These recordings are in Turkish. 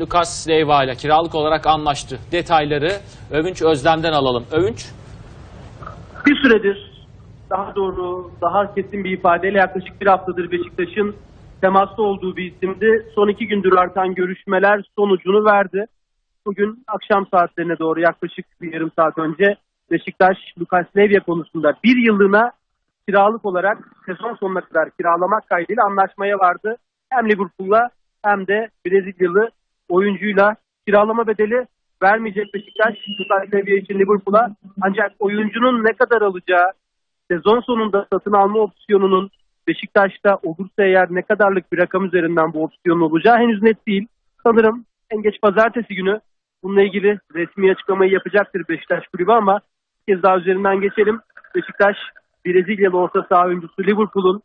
Lucas Leiva ile kiralık olarak anlaştı. Detayları Övünç Özlem'den alalım. Övünç, Bir süredir daha doğru, daha kesin bir ifadeyle yaklaşık bir haftadır Beşiktaş'ın temaslı olduğu bir isimdi. Son iki gündür artan görüşmeler sonucunu verdi. Bugün akşam saatlerine doğru yaklaşık bir yarım saat önce Beşiktaş Lucas Levya konusunda bir yıllığına kiralık olarak sezon sonuna kadar kiralamak kaydıyla anlaşmaya vardı. Hem Liverpool'la hem de Brezilyalı oyuncuyla kiralama bedeli vermeyecek Beşiktaş Lucas Levya için Liverpool'a. Ancak oyuncunun ne kadar alacağı sezon sonunda satın alma opsiyonunun Beşiktaş'ta olursa eğer ne kadarlık bir rakam üzerinden bu opsiyonun olacağı henüz net değil. Sanırım en geç pazartesi günü bununla ilgili resmi açıklamayı yapacaktır Beşiktaş kulübü ama bir kez daha üzerinden geçelim. Beşiktaş Brezilyalı orta saha oyuncusu Liverpool'un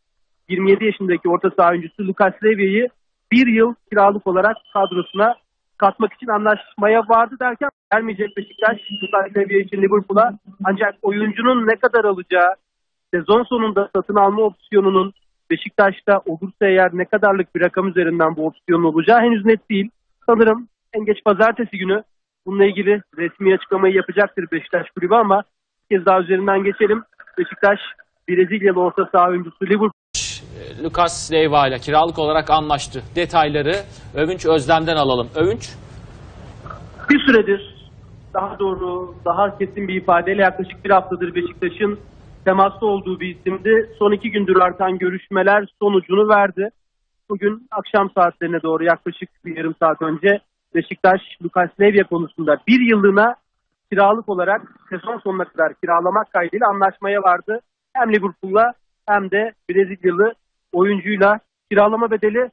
27 yaşındaki orta saha oyuncusu Lucas Leivya'yı bir yıl kiralık olarak kadrosuna katmak için anlaşmaya vardı derken vermeyecek Beşiktaş Lucas Levya için Liverpool'a ancak oyuncunun ne kadar alacağı sezon sonunda satın alma opsiyonunun Beşiktaş'ta olursa eğer ne kadarlık bir rakam üzerinden bu opsiyonun olacağı henüz net değil. Sanırım en geç pazartesi günü bununla ilgili resmi açıklamayı yapacaktır Beşiktaş kulübü ama bir kez daha üzerinden geçelim. Beşiktaş Brezilyalı orta saha oyuncusu Liverpool Lucas Leiva ile kiralık olarak anlaştı. Detayları Övünç Özlem'den alalım. Övünç, bir süredir daha doğru, daha kesin bir ifadeyle yaklaşık bir haftadır Beşiktaş'ın temaslı olduğu bir isimdi. Son iki gündür artan görüşmeler sonucunu verdi. Bugün akşam saatlerine doğru yaklaşık bir yarım saat önce Beşiktaş Lucas Levya konusunda bir yıllığına kiralık olarak sezon sonuna kadar kiralamak kaydıyla anlaşmaya vardı. Hem Liverpool'la hem de Brezilyalı oyuncuyla kiralama bedeli